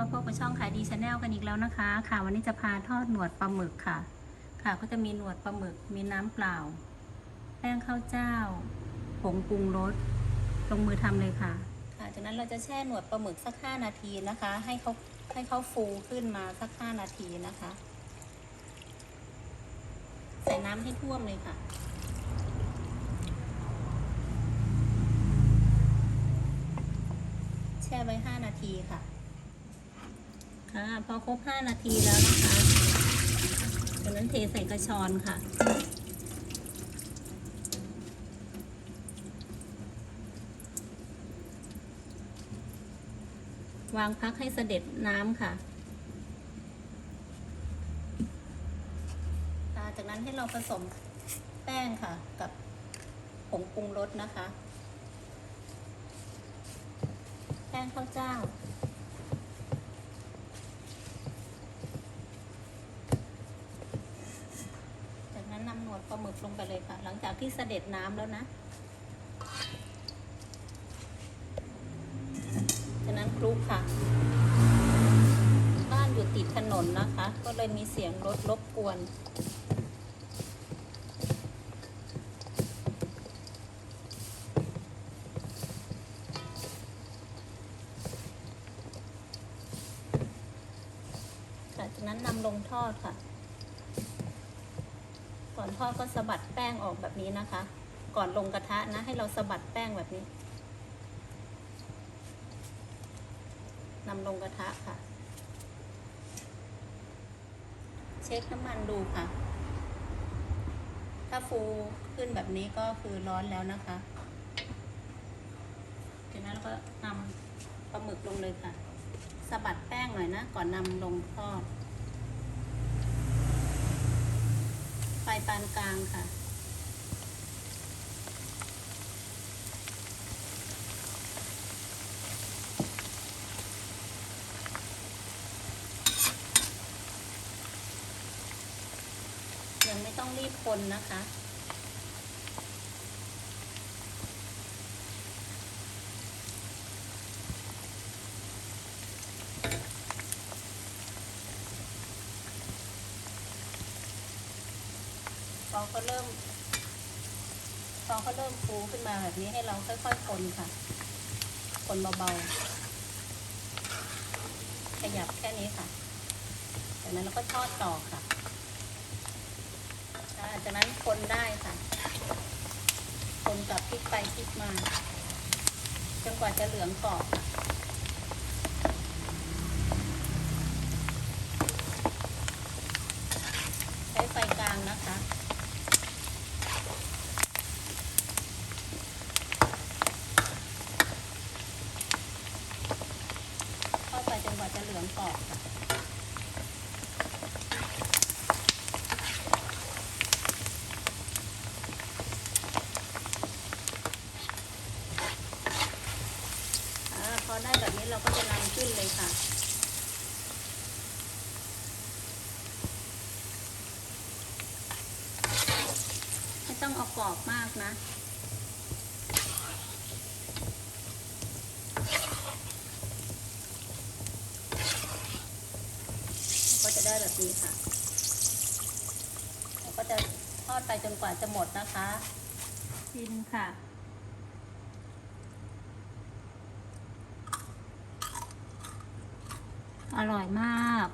มาพบกับช่องขายดีชาแนลกันอีกแล้วนะคะ ค่ะ วันนี้จะพาทอดหนวดปลาหมึกค่ะ ค่ะ ก็จะมีหนวดปลาหมึก มีน้ำเปล่า แป้งข้าวเจ้า ผงปรุงรส ลงมือทำเลยค่ะ ค่ะจากนั้นเราจะแช่หนวดปลาหมึกสักห้านาทีนะคะ ให้เขาให้เขาฟูขึ้นมาสักห้านาทีนะคะ ใส่น้ำให้ท่วมเลยค่ะแช่ไว้ 5 นาทีค่ะ ค่ะ พอครบ 5 นาทีแล้วนะคะจากนั้นเทใส่กระชอนค่ะ วางพักให้เสด็จน้ำค่ะค่ะจากนั้นให้เราผสมแป้งค่ะ กับผงปรุงรสนะคะ แป้งข้าวเจ้า จากนั้นนำหนว ดปลาหมึกลงไปเลยค่ะ หลังจากที่เสด็จน้ำแล้วนะจากนั้นคลุกค่ะ บ้านอยู่ติดถนนนะคะ ก็เลยมีเสียงรถรบกวนจากนั้นนำลงทอดค่ะ ก่อนทอดก็สะบัดแป้งออกแบบนี้นะคะ ก่อนลงกระทะนะ ให้เราสะบัดแป้งแบบนี้นำลงกระทะค่ะ เช็คน้ำมันดูค่ะ ถ้าฟูขึ้นแบบนี้ก็คือร้อนแล้วนะคะจากนั้นเราก็นำปลาหมึกลงเลยค่ะสะบัดแป้งหน่อยนะ ก่อนนำลงทอด ไฟ ปานกลางค่ะ ยังไม่ต้องรีบคนนะคะ เขาเริ่มพอเขาเริ่มฟูขึ้นมาแบบนี้ให้เราค่อยๆคนค่ะ คนเบาๆ ขยับแค่นี้ค่ะ จากนั้นเราก็ทอดต่อค่ะ จากนั้นคนได้ค่ะ คนกับพลิกไปพลิกมา จนกว่าจะเหลืองกรอบค่ะใช้ไฟกลางนะคะ ทอดไปจนกว่าจะเหลื อก พอได้แบบนี้เราก็จะนำขึ้นเลยค่ะไม่ต้องเอากรอบมากนะ ก็จะ ได้แบบนี้ค่ะแล้วก็จะทอดไปจนกว่าจะหมดนะคะชิมค่ะอร่อยมาก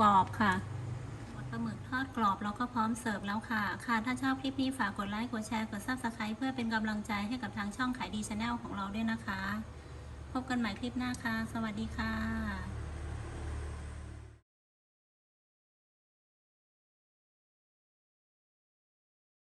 กรอบค่ะปลาหมึกทอดกรอบแล้วก็พร้อมเสิร์ฟแล้วค่ะ ค่ะ ถ้าชอบคลิปนี้ฝากกดไลค์ กดแชร์ กดซับสไคร b e เพื่อเป็นกำลังใจให้กับทางช่องขายดีชาแนลของเราด้วยนะคะ พบกันใหม่คลิปหน้าค่ะ สวัสดีค่ะ